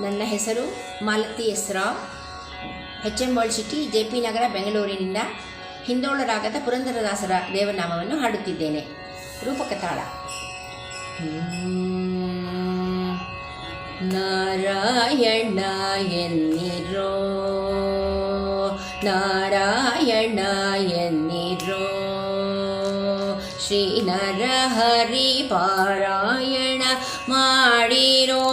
ನನ್ನ ಹೆಸರು Malathi S H M world city, J P Nagar, ಬೆಂಗಳೂರಿನಿಂದ ಹಿಂದೋಳರಾಗದ ಪುರಂದರದಾಸರ ದೇವನಾಮವನ್ನು ಹಾಡುತ್ತಿದ್ದೇನೆ. ರೂಪಕ ತಾಳ ನಾರಾಯಣ ಎನ್ನಿರೋ ನಾರಾಯಣ ಎನ್ನಿರೋ, ಶ್ರೀ ನರಹರಿ ಪಾರಾಯಣ ಮಾಡಿರೋ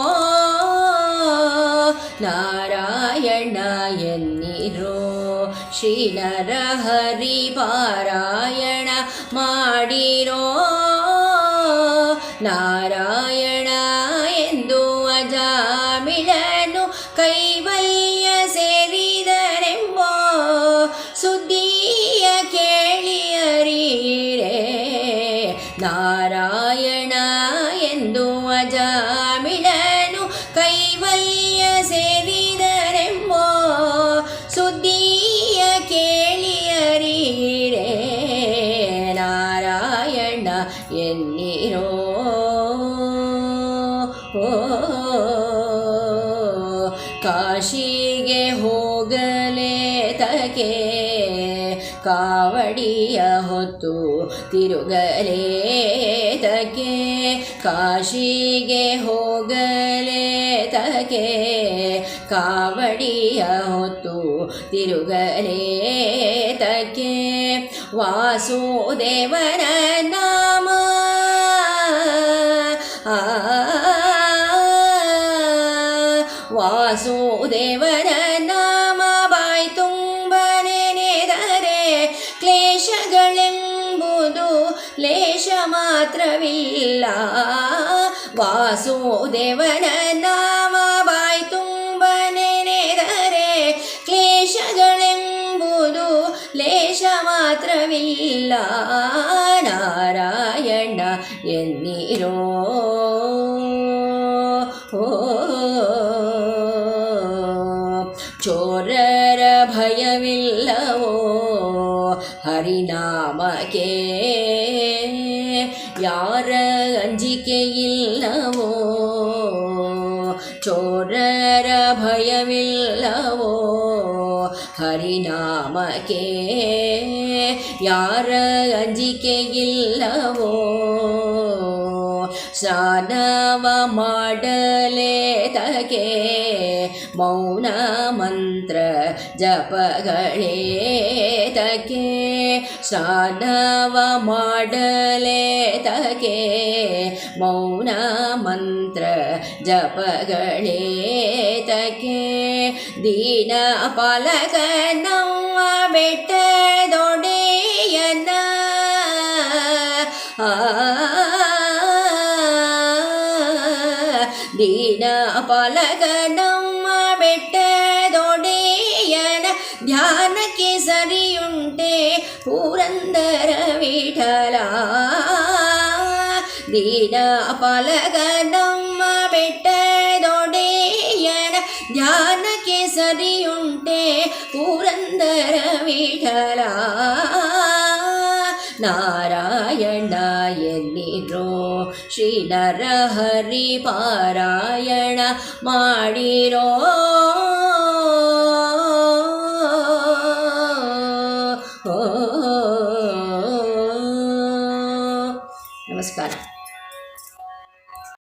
ನಾರಾಯಣ ಎನ್ನಿರೋ ಶ್ರೀ ನರಹರಿ ಪಾರಾಯಣ ಮಾಡಿರೋ. ನಾರಾಯಣ ಎಂದು ಅಜಾಮಿಳನು ಕೈವಲ್ಯ ಸೇರಿದರೆಂಬ ಸುದ್ದಿಯ ಕೇಳಿಯರೀರೆ ನಾರಾಯಣ ಎನ್ನಿರೋ? ಕಾಶಿಗೆ ಹೋಗಲೇ ತಕೆ ಕಾವಡಿಯ ಹೊತ್ತು ತಿರುಗಲೇ ತಕೆ ಕಾಶಿಗೆ ಹೋಗಲೇ ತಕೆ ಕಾವಡಿಯ ಹೊತ್ತು ತಿರುಗಲೇ ತಕೆ ವಾಸುದೇವನ ವಾಸುದೇವನ ನಾಮ ಬಾಯ್ ತುಂಬ ನೆನೆದರೆ ಕ್ಲೇಶಗಳೆಂಬುದು ಲೇಷ ಮಾತ್ರವಿಲ್ಲ ವಾಸುದೇವನ ನಾಮ ಬಾಯ್ ತುಂಬ ನೆನೆದರೆ ಕ್ಲೇಶಗಳೆಂಬುದು ಲೇಷ ಮಾತ್ರವಿಲ್ಲ ನಾರಾಯಣ ಎನ್ನಿರೋ ಓ ಭಯವಿಲ್ಲವೋ? ಹರಿನಾಮಕ್ಕೆ ಯಾರ ಅಂಜಿಕೆಯಿಲ್ಲವೋ? ಚೋರರ ಭಯವಿಲ್ಲವೋ? ಹರಿನಾಮಕ್ಕೆ ಯಾರ ಅಂಜಿಕೆಯಿಲ್ಲವೋ? ಸ್ನಾನವ ಮಾಡಲೇ ತಗೆ ಮೌನ ಮಂತ್ರ ಜಪಗಳೇ ತಗೆ ಸ್ನಾನವ ಮಾಡಲೇ ತಗೆ ಮೌನ ಮಂತ್ರ ಜಪಗಳೇ ತಗೆ ದೀನ ಪಾಲಕ ದೀನ ಪಾಲಕ ನಮ್ಮ ಬೆಟ್ಟದೊಡೆಯನ ಧ್ಯಾನಕ್ಕೆ ಸರಿಯುಂಟೆ ಪುರಂದರ ವಿಠಲ ದೀನ ಪಾಲಕ ನಮ್ಮ ಬೆಟ್ಟದೊಡೆಯನ ಧ್ಯಾನಕ್ಕೆ ಸರಿಯುಂಟೆ ಪುರಂದರ ವಿಠಲ ನಾರಾಯಣ ಎನ್ನಿರೋ ಶ್ರೀ ನರಹರಿ ಪಾರಾಯಣ ಮಾಡಿರೋ. ನಮಸ್ಕಾರ.